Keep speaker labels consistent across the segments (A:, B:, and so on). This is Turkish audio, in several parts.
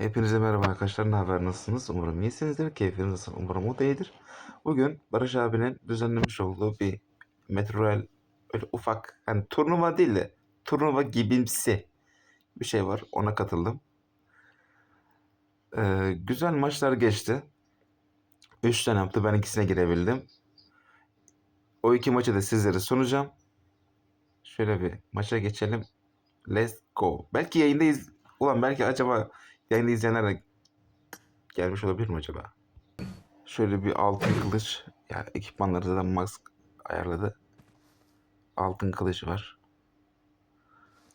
A: Hepinize merhaba arkadaşlar. Ne haber? Nasılsınız? Umarım iyisinizdir. Keyfiniz nasıl? Umarım o da iyidir. Bugün Barış abinin düzenlemiş olduğu bir Metroel öyle ufak hani turnuva değil de turnuva gibimsi bir şey var. Ona katıldım. Ee, güzel maçlar geçti. 3 tane yaptı. Ben ikisine girebildim. O iki maçı da sizlere sunacağım. Şöyle bir maça geçelim. Let's go. Belki yayındayız. Ulan belki acaba yayında izleyenler de gelmiş olabilir mi acaba? Şöyle bir altın kılıç. Ya ekipmanları zaten Max ayarladı. Altın kılıç var.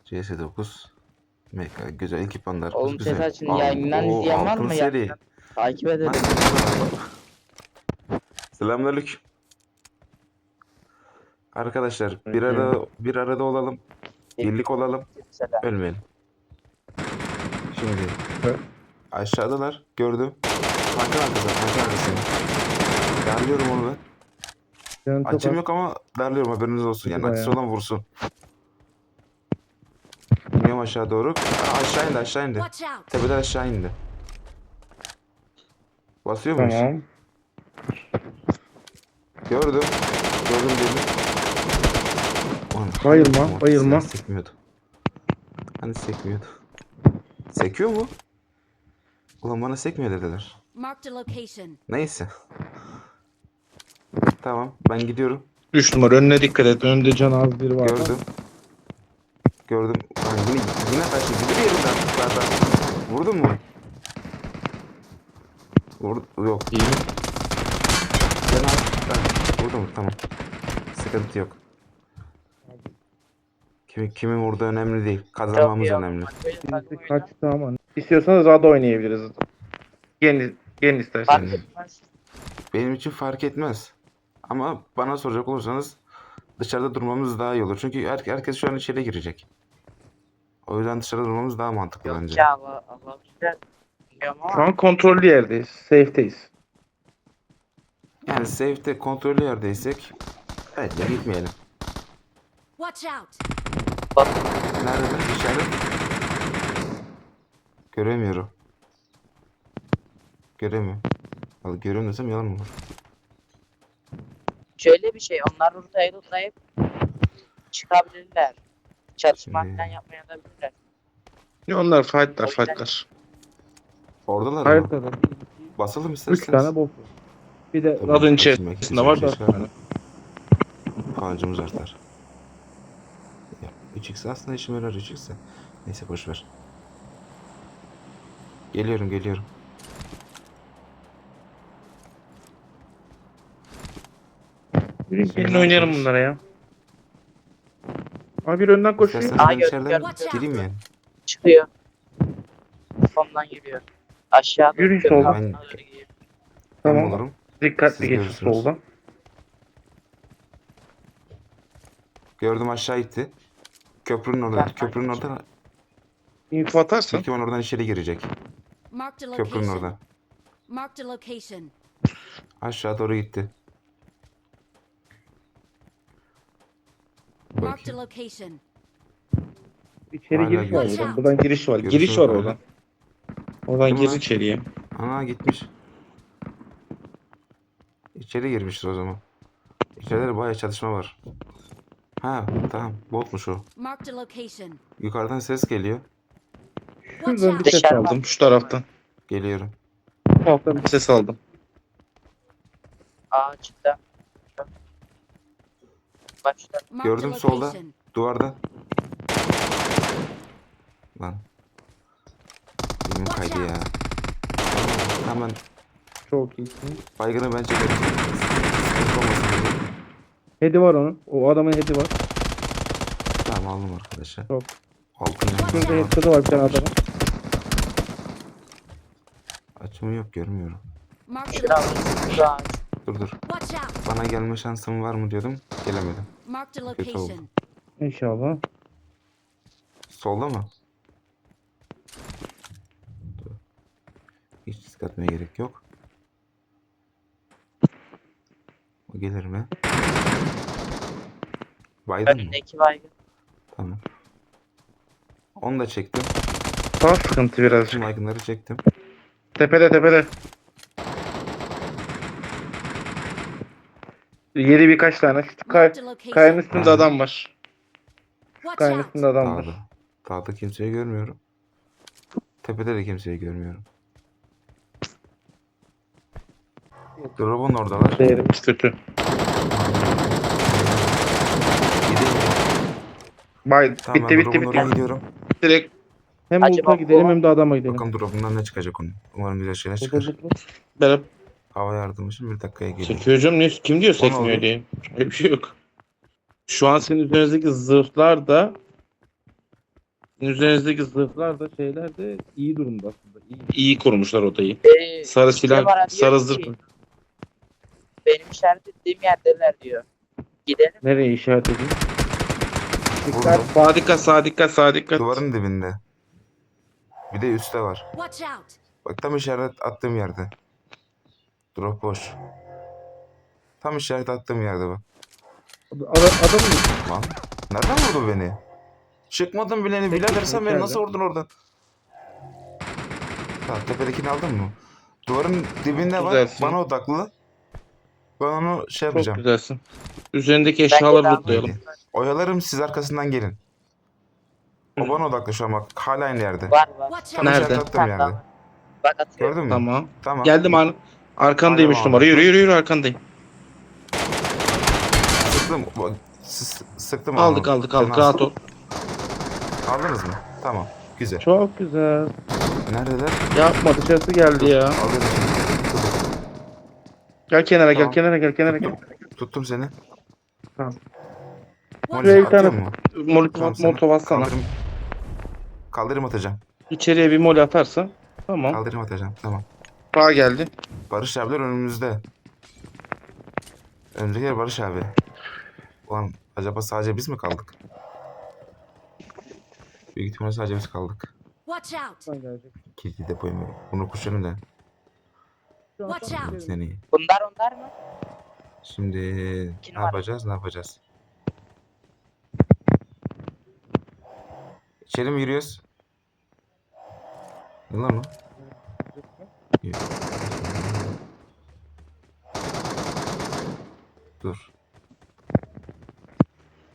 A: CS9. Mega güzel ekipmanlar.
B: Oğlum
A: güzel.
B: Sefer şimdi yayından izleyen var mı
A: seri.
B: ya? Takip edelim.
A: Selamünaleyküm. Arkadaşlar bir arada bir arada olalım. Birlik olalım.
B: Selam.
A: Ölmeyelim. Şimdi
C: Evet.
A: aşağıdalar. Gördüm. Tankın arkası. Tankın arkasında. Darlıyorum onu ben. Açım yok ama darlıyorum haberiniz olsun. Yani açısı olan vursun. İniyorum aşağı doğru. Aa, aşağı indi aşağı indi. Tepeden aşağı indi. Basıyor muyuz?
C: Tamam.
A: Gördüm. Gördüm dedim.
C: Bayılma, bayılma.
A: Sekmiyordu. Hani sekmiyordu. Sekiyor mu? Ulan bana sekmiyor dediler. Neyse. Tamam ben gidiyorum.
C: 3 numara önüne dikkat et. Önünde can az biri var.
A: Gördüm. Gördüm. Lan yine, yine kaçtı. Gidiyor yerinden zaten. Vurdun mu? Vurdu. Yok.
C: İyi mi?
A: Ben ben vurdum. Tamam. Sıkıntı yok. Kimin, kimin vurduğu önemli değil. Kazanmamız
B: Yok,
A: önemli.
C: Birisi kaçtı ama. İstiyorsanız Rada oynayabiliriz. Gelin, gelin isterseniz.
B: Fark etmez.
A: Benim için fark etmez. Ama bana soracak olursanız dışarıda durmamız daha iyi olur. Çünkü her, herkes şu an içeri girecek. O yüzden dışarıda durmamız daha mantıklı
B: Yok
A: bence.
B: ya Allah Allah güzel. Bilmiyorum
C: Şu
B: ama
C: an kontrollü yerdeyiz. Safe'teyiz.
A: Yani safe'de kontrollü yerdeysek bence gitmeyelim.
D: Watch out!
A: Nerede lan? İşaret? Göremiyorum. Göremiyorum. Vallahi görüyorum desem yalan mı olur?
B: şöyle bir şey onlar rotayı tutayıp çıkabilirler. Çatışma
A: Şimdi-
B: falan yapmaya da bilirler.
C: Ya onlar fightlar, fightlar.
A: Oradalar mı?
C: Haritada
A: Basalım
C: 3
A: isterseniz.
C: tane bot var. Bir de Rad'ın
A: kaçırmak
C: içerisinde var
A: için
C: 4
A: çıkar.
C: tane.
A: Kancımız artar. Ya, 3x aslında işime yarar 3x de. Neyse boş ver. Geliyorum geliyorum.
C: Gelin oynayalım bunlara ya. Abi bir önden koşuyor.
A: İsterseniz
B: Aa,
A: ben
B: gör-
A: içeriden
D: gör-
A: gireyim yani.
B: Çıkıyor. Sondan yürüyor. Aşağıda.
C: Yürüyün
B: köprü
C: soldan.
B: altına doğru gidiyor.
A: Tamam.
C: Tamam.
A: olurum.
C: Dikkatli
A: Siz
C: geçin
A: görürsünüz.
C: soldan.
A: Gördüm aşağı gitti. Köprünün orada.
B: Ben-
A: Köprünün orada.
C: Info.
A: Büyük ihtimal oradan içeri girecek. Köprünün orada.
D: Marked a location.
A: Aşağı doğru gitti.
D: Marked a location.
C: İçeri
A: Hala
C: giriş var
D: görüş
C: buradan. giriş var.
A: Görüş
C: Giriş
A: var hala.
C: oradan. Oradan gir içeriye.
A: Ana gitmiş. İçeri girmiştir o zaman. İçeride de bayağı çatışma var. Ha tamam botmuş o.
D: Marked a location.
A: Yukarıdan ses geliyor.
C: Şuradan bir ses
B: Dışarı
C: aldım. Şu taraftan.
A: Geliyorum.
C: Bu alttan bir ses aldım.
B: Aa çıktı. Başta.
D: Marked a
A: Gördüm solda.
D: location.
A: Duvarda. Lan. Benim kaydı ya. Tamam, Hemen
C: Çok iyisin.
A: baygını. Sıkıntı olmasın diye.
C: Hedi var onun. O adamın hedi var.
A: Tamam aldım arkadaşlar.
C: Çok.
A: Altın
C: Şurada
A: yanıyor.
C: headshot'ı var bir tane adamın.
A: Açımı yok görmüyorum.
D: Location.
B: şu ağaç.
A: Dur dur.
D: Watch out!
A: Bana gelme şansım var mı diyordum. Gelemedim. Oldu.
D: location.
C: İnşallah.
A: Solda mı? Dur. Hiç risk atmaya gerek yok. O gelir mi? Baydın mı?
B: Önündeki baygın.
A: Tamam. Onu da çektim.
C: sağ sıkıntı birazcık.
A: Tüm aygınları çektim.
C: Tepede tepede. Yedi birkaç tane. Şu kay
D: Marked a
C: kayanın
D: location.
C: üstünde adam var.
D: Watch
C: Kayanın
D: out.
C: üstünde adam
A: Dağda.
C: var.
A: Dağda kimseyi görmüyorum. Tepede de kimseyi görmüyorum. Drop'un oradalar.
C: Değerimiz kötü. Bay
A: Tamam
C: bitti
A: ben
C: bitti
A: drop'un oraya
C: bitti.
A: gidiyorum.
C: Direkt hem
B: Acaba
C: loot'a gidelim
B: bu-
C: hem de adama gidelim.
A: Bakalım drop'undan ne çıkacak onun. Umarım güzel şeyler çıkar.
C: bu. Berat
A: Hava yardımı için bir dakikaya geliyor.
C: Sekiyor hocam ne? Kim diyor sekmiyor diye. Öyle bir şey yok. Şu an senin üzerinizdeki zırhlar da senin üzerinizdeki zırhlar da şeyler de iyi durumda aslında. İyi, iyi korumuşlar odayı.
B: Ee,
C: Sarı
B: işte
C: silah,
B: bana diyor
C: sarı
B: ki,
C: zırh.
B: Benim işaret ettiğim yerdeler diyor. Gidelim.
C: Nereye işaret edeyim? Dikkat, sağa dikkat, sağa dikkat, sağa dikkat.
A: Duvarın dibinde. Bir de üstte var.
D: Watch out.
A: Bak tam işaret attığım yerde. Drop boş. Tam işaret attığım yerde bak.
C: Adam, mı?
A: Lan. Nereden vurdu beni? Çıkmadım bileni birader sen beni nasıl vurdun oradan? Ha, tepedekini aldın mı? Duvarın dibinde var.
C: Güzelsin.
A: Bana odaklı. Ben onu şey
C: Çok
A: yapacağım.
C: güzelsin. Üzerindeki eşyaları
B: daha-
C: lootlayalım.
A: Oyalarım siz arkasından gelin. O bana odaklı şu an bak. Hala aynı yerde.
B: Var var.
D: Watch out.
C: Nerede?
A: işaret attığım yerde.
B: Bak atıyorum.
A: Gördün mü?
C: Tamam.
A: Tamam.
C: Geldim ar arkandaymış
A: Hadi
C: numara. Yürü yürü yürü arkandayım.
A: Sıktım. Bak, s- sıktım
C: Aldık
A: onu.
C: aldık aldık.
A: Sen
C: Rahat ol.
A: Aldınız mı? Tamam. Güzel.
C: Çok güzel.
A: Neredeler?
C: Yapma dışarısı geldi ya.
A: Seni.
C: Gel kenara gel
A: Tamam.
C: kenara gel kenara gel.
A: Tuttum seni.
D: Watch
A: Molotov
C: bir tane-
A: atıyor mu? Tamam, seni
C: molotov atsana.
A: Kaldırım, kaldırım atacağım.
C: İçeriye bir mol atarsan. Tamam.
A: Kaldırım atacağım. Tamam.
C: Sağ geldi.
A: Barış abiler önümüzde. Önümüzdeki Barış abi. Ulan acaba sadece biz mi kaldık? Büyük ihtimalle sadece biz kaldık.
D: Watch out.
A: Kilitli depoyu mu? Bunu kuşanın da.
D: Watch out.
C: gidelim.
A: Sen iyi.
B: Bunlar onlar mı?
A: Şimdi
B: Kim
A: ne
B: var?
A: yapacağız? Ne yapacağız? İçeri mi giriyoruz? Ne lan o? Yok. Dur.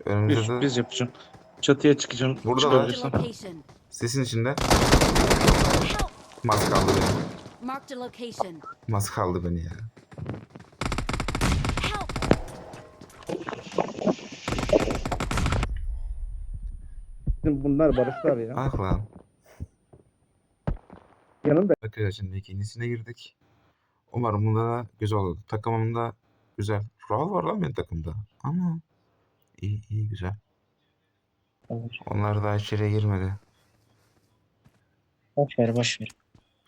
A: Önümüzde de
C: sürpriz yapacağım. Çatıya çıkacağım.
A: Burada var.
C: Çıkabilirsem.
A: sesin içinde
D: Help.
A: mas kaldı beni.
D: Marked a location.
A: Mas kaldı beni ya.
D: Help.
C: Bizim bunlar barışlar ya.
A: Ah lan.
C: Yanında.
A: Arkadaşlar şimdi ikincisine girdik. Umarım bunda da güzel olur. Takımımda güzel. Rahat var lan benim takımda. Ama iyi iyi güzel. Onlar daha içeriye girmedi.
E: Boş ver boş ver.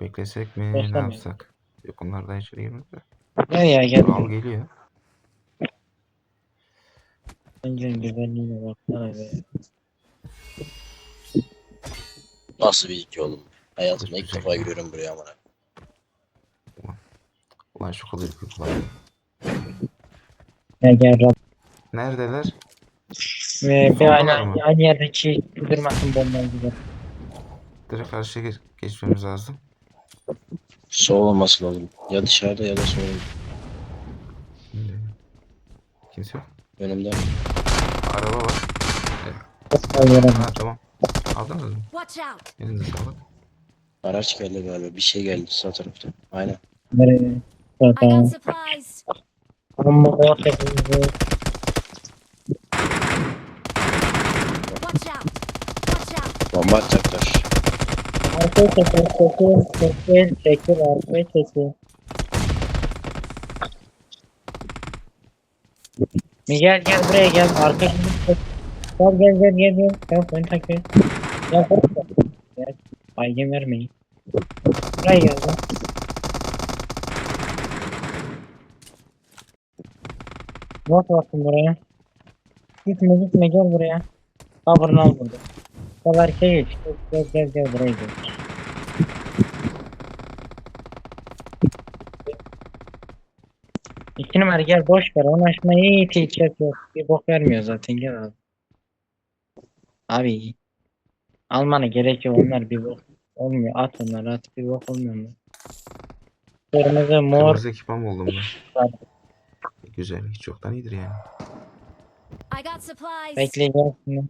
A: Beklesek mi? Ne yapsak? Yok onlar daha içeri girmedi. de.
E: Gel ya gel.
A: Al geliyor.
E: Öncünün güvenliğine baksana be.
F: Nasıl bir iki oğlum? Hayatımda ilk defa giriyorum buraya amına.
A: Ulan şu kolu yıkıyorlar.
E: Gel gel Rab.
A: Neredeler?
E: Ve bir aynı,
A: mı?
E: aynı yerdeki durmasın bomba gibi.
A: Direkt karşıya geç- geçmemiz lazım.
F: Sol olması lazım. Ya dışarıda ya da sol.
A: Şimdi. Kimse yok.
F: Önümde.
A: Araba var.
E: Hayır
A: Ha tamam. Aldınız mı?
D: Watch out.
A: Elinize sağlık.
F: Araç geldi galiba. Bir şey geldi sağ tarafta. Aynen.
E: Nereye?
D: I got
E: Zaten.
D: supplies.
E: Amma o hepimizi.
D: Watch out. Watch out.
F: Bomba atacaklar.
E: Arkaya çekil, çekil, çekil, çekil, arkaya çekil. Gel gel buraya gel, arkaya çekil. Gel gel gel gel gel. Gel beni takip et. Gel korkma. Gel. Baygın vermeyin. Buraya gel lan. Bot bakın buraya. Gitme gitme gel buraya. Cover'ını al burada. Gel arkaya geç. Gel gel gel buraya gel. İki numara gel boş ver. Onu açmaya hiç ihtiyaç yok. Bir bok vermiyor zaten gel abi. Abi almana gerek yok onlar bir bok. Olmuyor. At onları at. Bir bak olmuyor mu? Kırmızı, mor.
A: Kırmızı ekipman buldum ben.
E: Var.
A: Güzel. Hiç yoktan iyidir yani.
E: Bekleyeceğim şimdi.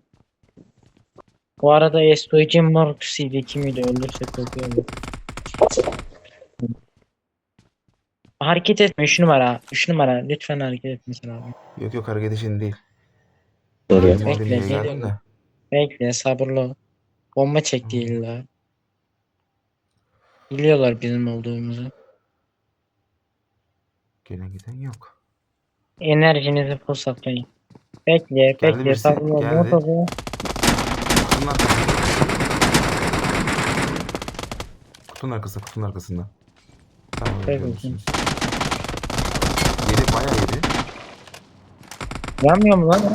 E: Bu arada SOG Mark CD miydi? Öldürse çok iyi olur. Hareket etme 3 numara. 3 numara. Lütfen hareket etmesin abi.
A: Yok yok hareket için değil.
E: Bekle,
A: oraya
E: geliyorum.
A: geldim de.
E: Bekle sabırlı ol. Bomba çekti illa. Biliyorlar bizim olduğumuzu.
A: Gelen giden yok.
E: Enerjinizi full saklayın. Bekle,
A: Geldi
E: bekle,
A: birisi,
E: sabırlı ol.
A: geldi.
E: Motoru.
A: Kutunun arkasında. Kutunun arkasında, kutunun arkasında. Tamam,
E: Peki.
A: görüyorsunuz. Bayağı.
E: Yanmıyor mu lan? o?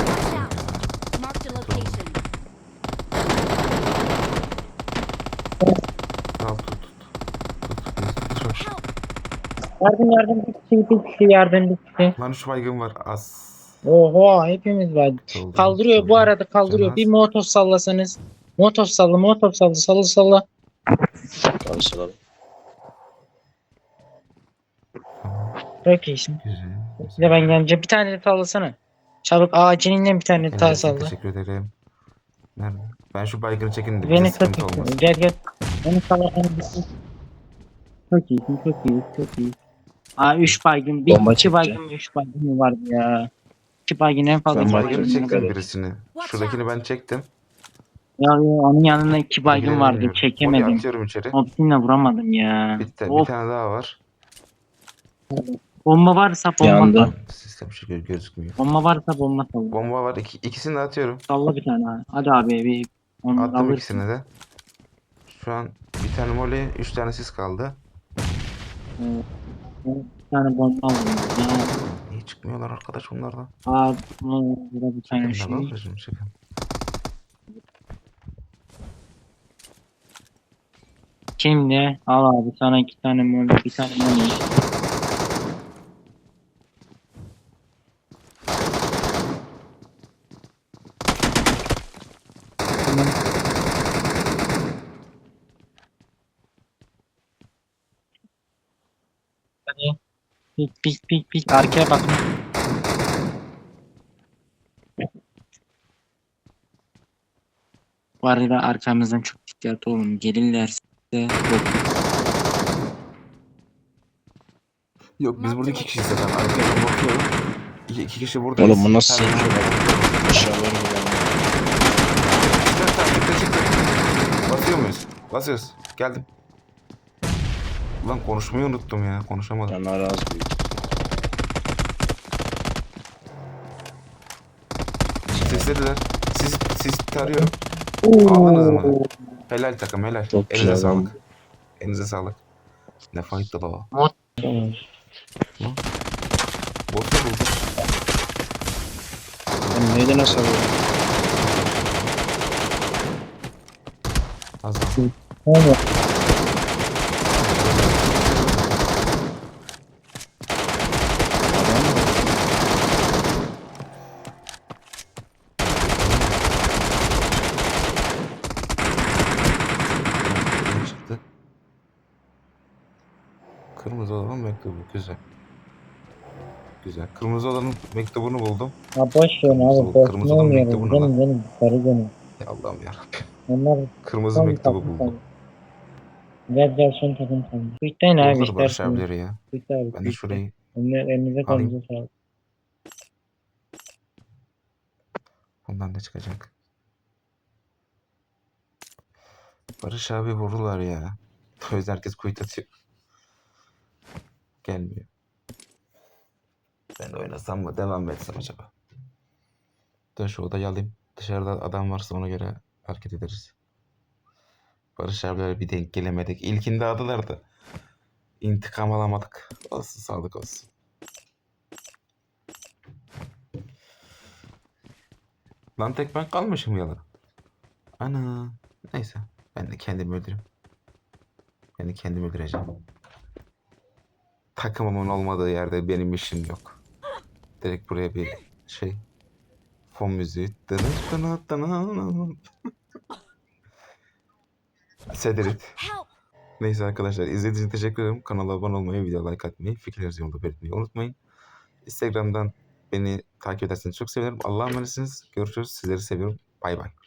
D: Watch out. Marked a location.
A: Al tut tut. Tut, tut, tut.
D: Help.
E: Yardım yardım bir kişi bir kişi yardım bir kişi.
A: Lan şu baygın var az.
E: Oho hepimiz var. Kaldırıyor bu arada kaldırıyor.
A: Canaz.
E: Bir motor sallasanız. Motor salla motor salla salla salla.
F: Abi
E: Çok iyisin.
A: Güzel.
E: Bir de ben gelince bir tane de sallasana. Çabuk acilinden bir tane daha
A: Evet,
E: salla.
A: Teşekkür ederim. Nerede? Ben şu baygını çekin de bize
E: Beni
A: sıkıntı
E: tut.
A: olmaz.
E: Gel gel. Beni sallasana. Çok iyisin çok iyi çok iyi. Aa 3 baygın. Bir
F: Bomba
E: iki baygın 3 baygın mı vardı ya? 2 baygın en fazla.
F: Ben
E: iki
A: Baygını
E: baygın
A: çektim
E: vardı.
A: birisini. Şuradakini ben çektim.
E: Ya, ya onun yanında 2 baygın vardı
A: İlgilenemiyorum.
E: çekemedim.
A: Oraya atıyorum içeri.
E: Optimle vuramadım ya.
A: Bitti. Bir
E: Of,
A: tane daha var.
E: Bomba varsa bomba
F: Yandı.
E: sal.
A: Sistem şey gö- gözükmüyor.
E: Bomba varsa bomba sal.
A: Bomba var. İki, ikisini de atıyorum.
E: Salla bir tane. ha. Hadi abi bir onu
A: Attım
E: alırsın.
A: ikisini de. Şu an bir tane mole, üç tane sis kaldı.
E: Bir tane bomba alayım. Ya.
A: Niye çıkmıyorlar arkadaş onlardan?
E: Aa, bu- burada bir tane şey.
A: de babacığım çekin.
E: Şimdi al abi sana iki tane mole, bir tane mole. Pik pik pik pik arkaya bak. Bu arada arkamızdan çok dikkatli olun. Gelirlerse yok.
A: Yok biz burada iki kişiyiz zaten. Arkaya bakıyorum. İki, iki kişi buradayız.
F: Oğlum bu nasıl
A: çıktı, çıktı. Basıyor muyuz? Basıyoruz. Geldim. Ulan konuşmayı unuttum ya. Konuşamadım.
F: Canlar az büyük.
A: Seslediler. Siz, siz tarıyorum. Aldınız mı? Helal takım helal.
F: Çok
A: Elinize
F: güzel
A: sağlık.
F: lan.
A: Elinize sağlık. Ne faydalı o. Bot da buldum.
F: Ben neyden nasıl alıyorum?
A: Az daha.
E: Olmuyor.
A: Ne çıktı? Kırmızı olanın mektubu. Güzel. Güzel. Kırmızı olanın mektubunu buldum.
E: Ha boş ver abi. Boş
A: kırmızı
E: ne olmuyor?
A: lan?
E: benim sarı benim.
A: Ya Allah'ım yarabbim.
E: Onlar
A: Kırmızı mektubu buldum.
E: tabii. Gel gel son takım tabii. Kuytayın abi
A: Olur Barış
E: istersen.
A: abileri ya.
E: Kuytay abi.
A: Ben de şurayı
E: Onlar elinize kolunuza sağlık.
A: Bundan ne çıkacak? Barış abi vururlar ya. O yüzden herkes kuyut atıyor. Gelmiyor. Ben de oynasam mı? Devam etsem acaba? Dur şu odayı alayım. Dışarıda adam varsa ona göre hareket ederiz. Barış abilerle bir denk gelemedik. İlkinde aldılar da. İntikam alamadık. Olsun sağlık olsun. Lan tek ben kalmışım yalan. Ana. Neyse. Ben de kendimi öldürürüm. Ben de kendimi öldüreceğim. Takımımın olmadığı yerde benim işim yok. Direkt buraya bir şey Fon müziği.
D: Help!
A: Neyse arkadaşlar izlediğiniz için teşekkür ederim. Kanala abone olmayı, video like atmayı, fikirlerinizi yolda belirtmeyi unutmayın. Instagram'dan beni takip ederseniz çok sevinirim. Allah'a emanetsiniz. Görüşürüz. Sizleri seviyorum. Bay bay.